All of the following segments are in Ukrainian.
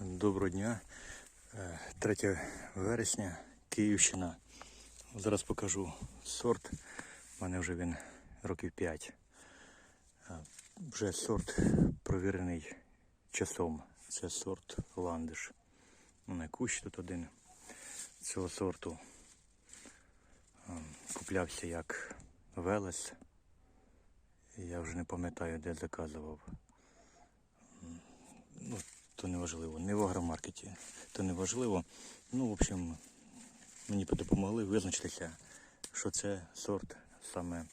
Доброго дня. Е, 3 вересня, Київщина. Зараз покажу сорт. У мене вже він років 5. Вже сорт провірений часом. Це сорт ландиш. У мене кущ тут один цього сорту. Е, Куплявся як Велес. Я вже не пам'ятаю, де заказував. То не важливо. Не в агромаркеті, то не важливо. Ну, в общем, мені допомогли визначитися, що це сорт саме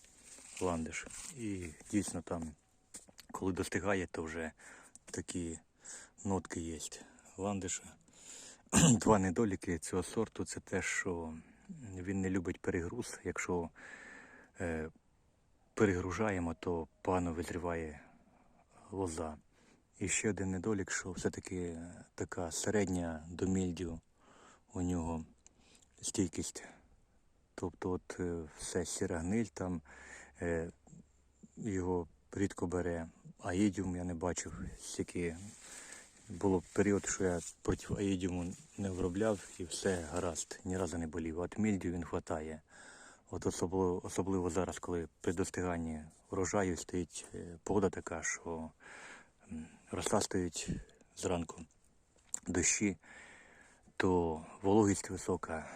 ландиш. І дійсно там, коли достигає, то вже такі нотки є ландиша. Два недоліки цього сорту це те, що він не любить перегруз. Якщо е, перегружаємо, то погано визріває лоза. І ще один недолік, що все-таки така середня до мільдю у нього стійкість. Тобто от е, все сіра гниль там е, його рідко бере. Аїдіум я не бачив, скільки було період, що я проти аїдіуму не виробляв і все гаразд, ні разу не болів. От мільдю він хватає. От особливо, особливо зараз, коли при достиганні врожаю стоїть е, погода така, що м, зранку, дощі, то вологість висока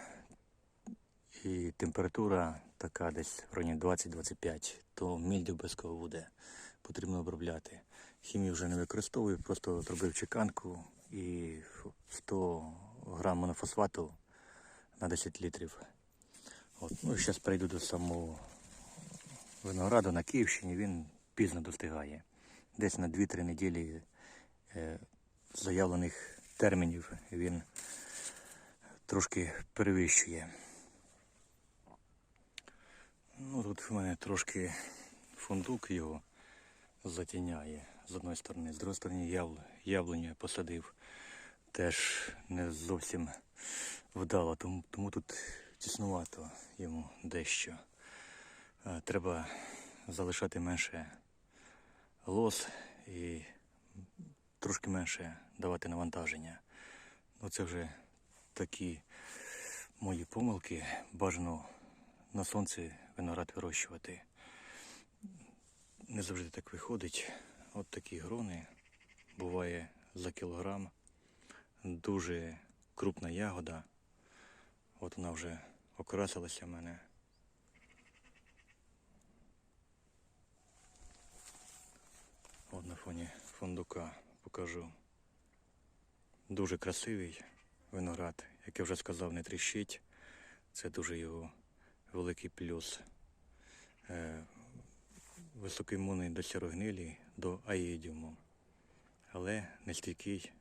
і температура така десь в районі 20-25, то мільдю обов'язково буде. Потрібно обробляти. Хімію вже не використовую, просто зробив чеканку і 100 грам монофосфату на 10 літрів. От. Ну і зараз перейду до самого винограду на Київщині, він пізно достигає. Десь на 2-3 неділі е, заявлених термінів він трошки перевищує. Ну, тут в мене трошки фундук його затіняє з одної сторони, з другої сторони яблуню посадив. Теж не зовсім вдало, тому, тому тут тіснувато йому дещо. Е, Треба залишати менше лос і трошки менше давати навантаження. Ну, це вже такі мої помилки. Бажано на сонці виноград вирощувати. Не завжди так виходить. От такі грони. Буває за кілограм. Дуже крупна ягода. От вона вже окрасилася в мене. От на фоні фундука покажу. Дуже красивий виноград, як я вже сказав, не тріщить. Це дуже його великий плюс. Е, високоімунний до сірогнилі, до аїдіуму, але не стійкий,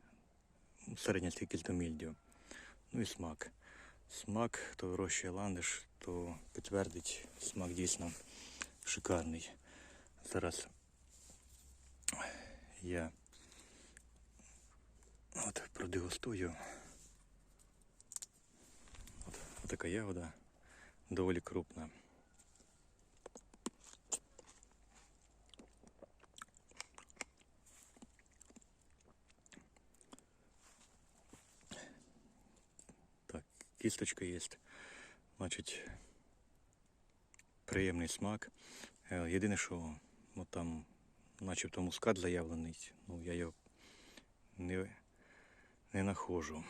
середня стійкість до мільдю. Ну і смак. Смак, хто вирощує ландиш, то підтвердить, смак дійсно шикарний. Зараз я от продегустую. От, от така ягода доволі крупна. Так, кісточка є. Значить, приємний смак. Е, Єдине, що ну, там начебто мускат заявлений, ну я його не, не нахожу.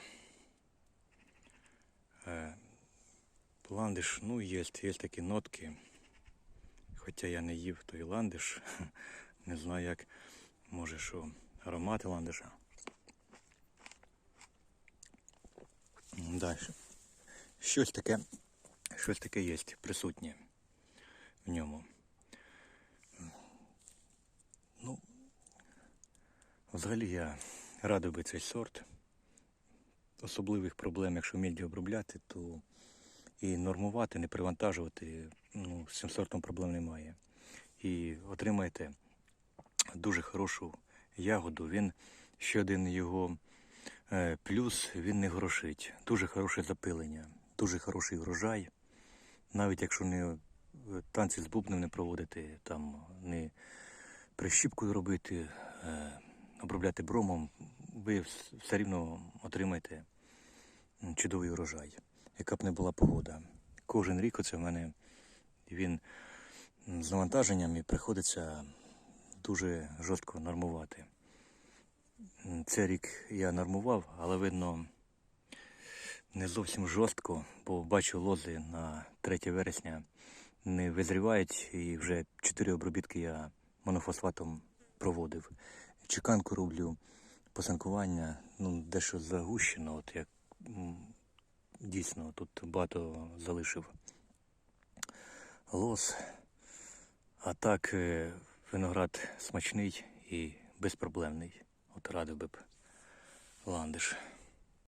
Е, ландиш, ну, є, є такі нотки. Хоча я не їв той ландиш. Не знаю як. Може що аромати ландиша. Далі. Щось таке, щось таке є присутнє в ньому. Взагалі я радий би цей сорт. Особливих проблем, якщо мільді обробляти, то і нормувати, не привантажувати, ну, з цим сортом проблем немає. І отримаєте дуже хорошу ягоду. Він ще один його е, плюс, він не грошить. Дуже хороше запилення, дуже хороший врожай. Навіть якщо не е, танці з бубнем не проводити, там не прищіпкою робити, е, обробляти бромом, ви все рівно отримаєте чудовий урожай, яка б не була погода. Кожен рік оце в мене він з навантаженням і приходиться дуже жорстко нормувати. Цей рік я нормував, але видно не зовсім жорстко, бо бачу лози на 3 вересня не визрівають і вже 4 обробітки я монофосфатом проводив. Чеканку роблю, посанкування, ну дещо загущено, от як дійсно тут багато залишив лос. А так е, виноград смачний і безпроблемний. От радив би б ландиш.